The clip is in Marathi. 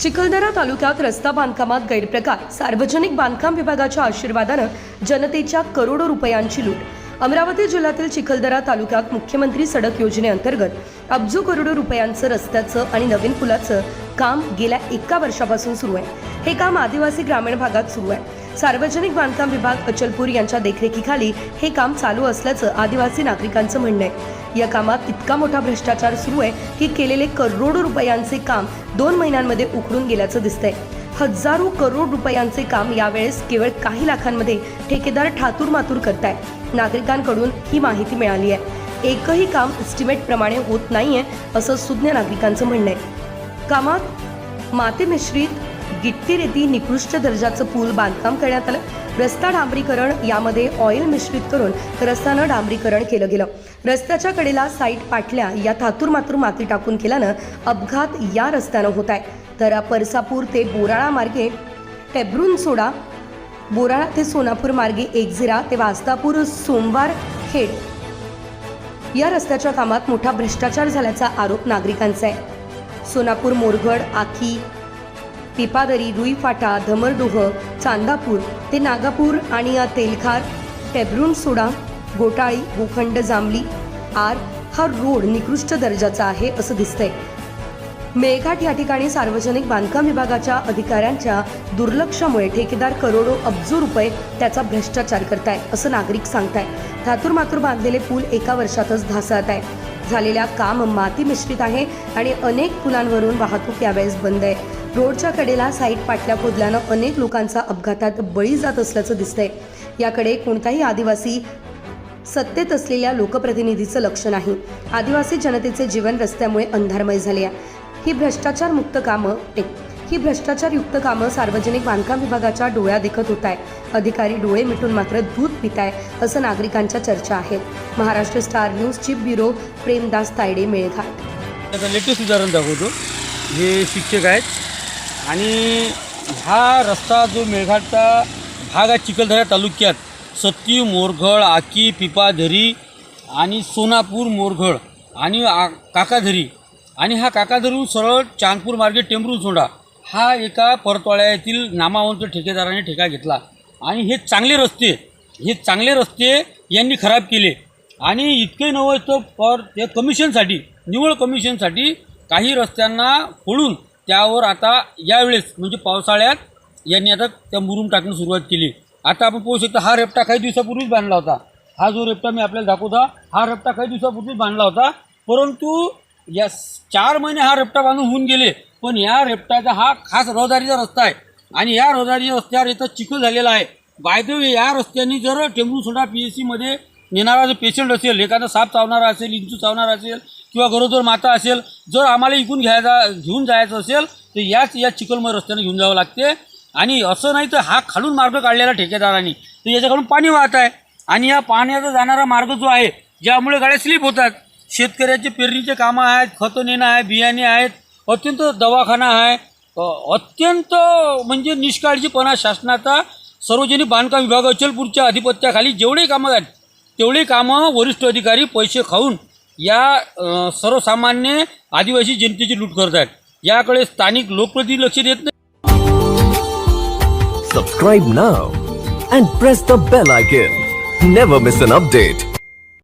चिखलदरा तालुक्यात रस्ता बांधकामात गैरप्रकार. सार्वजनिक बांधकाम विभागाच्या आशीर्वादानं जनतेच्या करोडो रुपयांची लूट. अमरावती जिल्ह्यातील चिखलदरा तालुक्यात मुख्यमंत्री सडक योजनेअंतर्गत अब्जो करोडो रुपयांचं रस्त्याचं आणि नवीन पुलाचं काम गेल्या एका वर्षापासून सुरू आहे. हे काम आदिवासी ग्रामीण भागात सुरू आहे. सार्वजनिक बांधकाम विभाग अचलपूर यांच्या देखरेखीखाली हे काम चालू असल्याचं आदिवासी नागरिकांचं म्हणणं आहे. या कामात इतका मोठा भ्रष्टाचार सुरू आहे की केलेले करोडो रुपयांचे काम दोन महिन्यांमध्ये उखडून गेल्याचं दिसतंय. हजारो करोड रुपयांचे काम यावेळेस केवळ काही लाखांमध्ये ठेकेदार ठातूर मातूर करताय. नागरिकांकडून ही माहिती मिळाली आहे. एकही काम इस्टिमेट प्रमाणे होत नाहीये असं सुज्ञ नागरिकांचं म्हणणं आहे. कामात माती मिश्रित गिट्टी रेती निकृष्ट दर्जाचं पूल बांधकाम करण्यात आलं. रस्ता डांबरीकरण यामध्ये ऑइल मिश्रित करून रस्त्यानं डांबरीकरण केलं गेलं. रस्त्याच्या कडेला साईट पाटल्या या थातूर मातूर माती टाकून केल्यानं अपघात या रस्त्यानं होत आहे. तर परसापूर ते बोराळा मार्गे टेब्रून सोडा बोराळा ते सोनापूर मार्गे एकझिरा ते वास्तापूर सोमवार खेड. या रस्त्याच्या कामात मोठा भ्रष्टाचार झाल्याचा आरोप नागरिकांचा आहे. सोनापूर मोरगड आखी पिपादरी रुईफाटा धमरडोह चांदापूर ते नागापूर आणि तेलखार टेब्रून सोडा गोटाळी भूखंड जांभली आर हा रोड निकृष्ट दर्जाचा आहे असं दिसतंय. मेळघाट या ठिकाणी सार्वजनिक बांधकाम विभागाच्या अधिकाऱ्यांच्या दुर्लक्षामुळे ठेकेदार करोडो अब्जो रुपये त्याचा भ्रष्टाचार करताय असं नागरिक सांगताय. धातूर मातूर बांधलेले पूल एका वर्षातच धासळत आहे झालेल्या काम माती मिश्रित आहे आणि अनेक पुलांवरून वाहतूक यावेळेस बंद आहे. रोडच्या कडेला साईट पाटल्या खोदल्यानं अनेक लोकांचा अपघातात बळी जात असल्याचं दिसतंय. याकडे कोणताही आदिवासी सत्तेत असलेल्या लोकप्रतिनिधीचं लक्ष नाही. आदिवासी जनतेचे जीवन रस्त्यामुळे अंधारमय झाले आहे. ही भ्रष्टाचार मुक्त कामं ही भ्रष्टाचारयुक्त कामं सार्वजनिक बांधकाम विभागाच्या डोळ्या देखत होत आहे अधिकारी डोळे मिटून मात्र दूध पिताय असं नागरिकांच्या चर्चा आहेत Maharashtra star news chief bureau Premdas Tayde Melghat. त्याचं लेटेस्ट उदाहरण दाखवतो. हे शिक्षक आहेत. आणि हा रस्ता जो मेळघाटचा भाग आहे चिखलदरा तालुक्यात सत्ती मोरघळ आकी पिपाधरी आणि सोनापूर मोरघळ आणि आ काकाधरी आणि हा काकाधरून सरळ चांदपूर मार्गे टेंबरू सोडा हा एका परतवाड्यातील नामावंत ठेकेदाराने ठेका घेतला. आणि हे चांगले रस्ते हे चांगले रस्ते यांनी खराब केले. आणि इतके नव्हे तर पर ते कमिशनसाठी निव्वळ कमिशनसाठी काही रस्त्यांना फोडून त्यावर आता यावेळेस म्हणजे पावसाळ्यात यांनी आता त्या मुरुम टाकणं सुरुवात केली. आता आपण पाहू शकता हा रेपटा काही दिवसापूर्वीच बांधला होता. हा जो रेपटा मी आपल्याला दाखवता हा रेपटा काही दिवसापूर्वीच बांधला होता. परंतु या चार महिने हा रेपटा बांधून होऊन गेले. पण या रेपटाचा हा खास रहदारीचा रस्ता आहे. आणि या रहदारीच्या रस्त्यावर इथं चिखल झालेला आहे. बाय या रस्त्याने जर टेंबू सोडा पी एस सीमध्ये नेणारा जो पेशंट असेल एखादा साप चावणारा असेल इंचू चावणारा असेल किंवा गरोदर माता असेल जर आम्हाला इकून घ्यायचा घेऊन जायचं असेल तर याच या चिखलमय रस्त्याने घेऊन जावं लागते. आणि असं नाही तर हा खालून मार्ग काढलेला ठेकेदारांनी. तर याच्याकडून पाणी वाहत आहे. आणि या पाण्याचा जाणारा मार्ग जो आहे ज्यामुळे गाड्या स्लिप होतात. शेतकऱ्याचे पेरणीचे कामं आहेत खतं नेणं आहे बियाणे आहेत अत्यंत दवाखाना आहे. अत्यंत म्हणजे निष्काळजीपणा शासनाचा सार्वजनिक बांधकाम विभाग अचलपूरच्या अधिपत्याखाली जेवढे कामं आहेत तेवढे कामं वरिष्ठ अधिकारी पैसे खाऊन या सर्वसामान्य आदिवासी जनतेची लूट करत आहेत. याकडे स्थानिक लोकप्रतिनिधी लक्ष देत नाही. Subscribe now and press the bell icon never miss an update